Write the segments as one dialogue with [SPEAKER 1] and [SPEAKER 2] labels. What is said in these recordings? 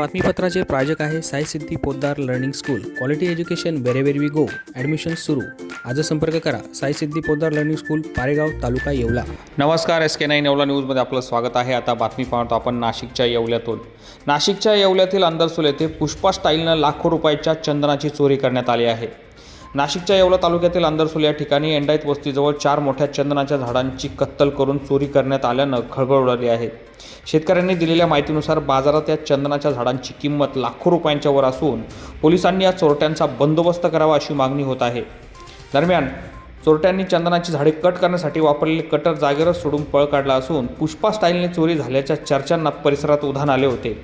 [SPEAKER 1] बातमीपत्राचे प्रायोजक आहे Sai Siddhi Poddar learning school. Quality education wherever we go admission सुरू. आज संपर्क करा. Sai Siddhi Poddar learning school Paregaon taluka Yeola.
[SPEAKER 2] नमस्कार एस के नाईन येवला न्यूजमध्ये आपलं स्वागत आहे. आता बातमी पाहतो आपण नाशिकच्या येवल्यातून. नाशिकच्या येवल्यातील अंदरसूल येथे पुष्पा स्टाईलनं लाखो रुपयाच्या चंदनाची चोरी करण्यात आली आहे. नाशिकच्या येवला तालुक्यातील अंदरसूल या ठिकाणी एंडाईत वस्तीजवळ चार मोठ्या चंदनाच्या झाडांची कत्तल करून चोरी करण्यात आल्यानं खळबळ उडाली आहे. शेतकऱ्यांनी दिलेल्या माहितीनुसार बाजारात या चंदनाच्या झाडांची किंमत लाखो रुपयांच्या वर असून पोलिसांनी या चोरट्यांचा बंदोबस्त करावा अशी मागणी होत आहे. दरम्यान चोरट्यांनी चंदनाची झाडे कट करण्यासाठी वापरलेले कटर जागेवरच सोडून पळ काढला असून पुष्पा स्टाईलने चोरी झाल्याच्या चर्चांना परिसरात उधाण आले होते.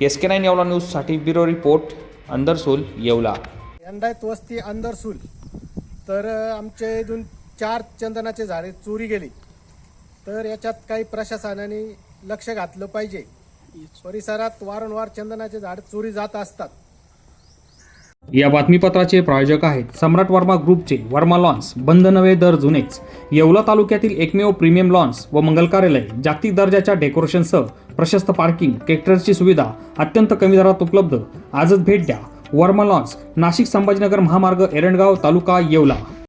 [SPEAKER 2] एस के नाईन येवला न्यूजसाठी ब्युरो रिपोर्ट अंदरसूल येवला.
[SPEAKER 3] यंदायत वस्ती अंदरसूल तर आमचे इथून चार चंदनाचे झाडे चोरी गेली. तर याच्यात काही प्रशासनाने लक्ष घातलं पाहिजे. परिसरात वारंवार चंदनाचे झाड चोरी जात असतात.
[SPEAKER 2] या बातमीपत्राचे प्रायोजक आहेत सम्राट वर्मा ग्रुपचे वर्मा लॉन्स बंद नवे दर जुनेच. येवला तालुक्यातील एकमेव प्रीमियम लॉन्स व मंगल कार्यालय जागतिक दर्जाच्या डेकोरेशनसह प्रशस्त पार्किंग ट्रॅक्टरची सुविधा अत्यंत कमी दरात उपलब्ध. आजच भेट द्या. वर्मा लॉन्स नाशिक संभाजीनगर महामार्ग एरंडगाव तालुका येवला.